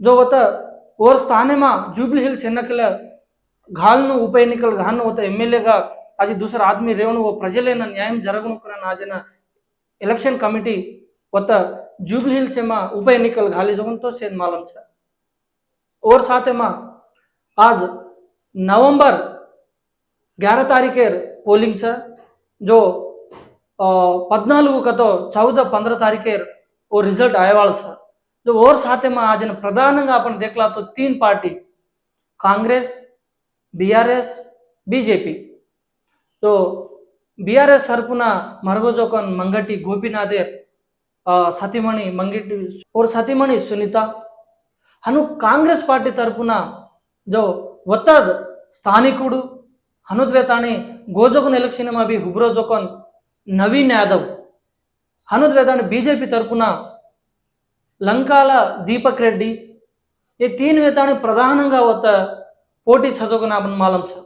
जो होता और स्थानेमा जुबली हिल्स ఎన్నికల घालनु ఉప ఎన్నికలు घालनु होता ఎమ్మెల్యేగా అది दुसरा आदमी रेवण वो प्रजलेन न्याय जरगणु करन आजन इलेक्शन कमिटी होता जुबली हिल्स एमा उपा एन्निकल घाले जगन तो सेन मालूम छ और साथ में आज नवंबर ग्यारह तारीखेर पोलिंग छ जो पद्नालुगु कतो चौदह पंद्रह तारीखेर वो रिजल्ट आएवाल छ जो और साथ में आज प्रधान अपन देख ला तो तीन party Congress BRS BJP. So BRS తరపున మరగజోకన్ మంగటి గోపీనాథే సతీమణి మంగటి ఓర్ సతీమణి సునీత. అను కాంగ్రెస్ పార్టీ తరపున జో ఒత్తద్ స్థానికుడు హనుద్వేతాని గోజోకన్ ఎలక్షన్ అభి హుబ్రోజోకన్ నవీన్ యాదవ్. హనుద్వేతాని బీజేపీ తరపున లంకాల దీపక్ రెడ్డి ఏ తీన్ వేతాన్ని ప్రధానంగా వత పోటీ చదువుకున్నామని మాలం సార్.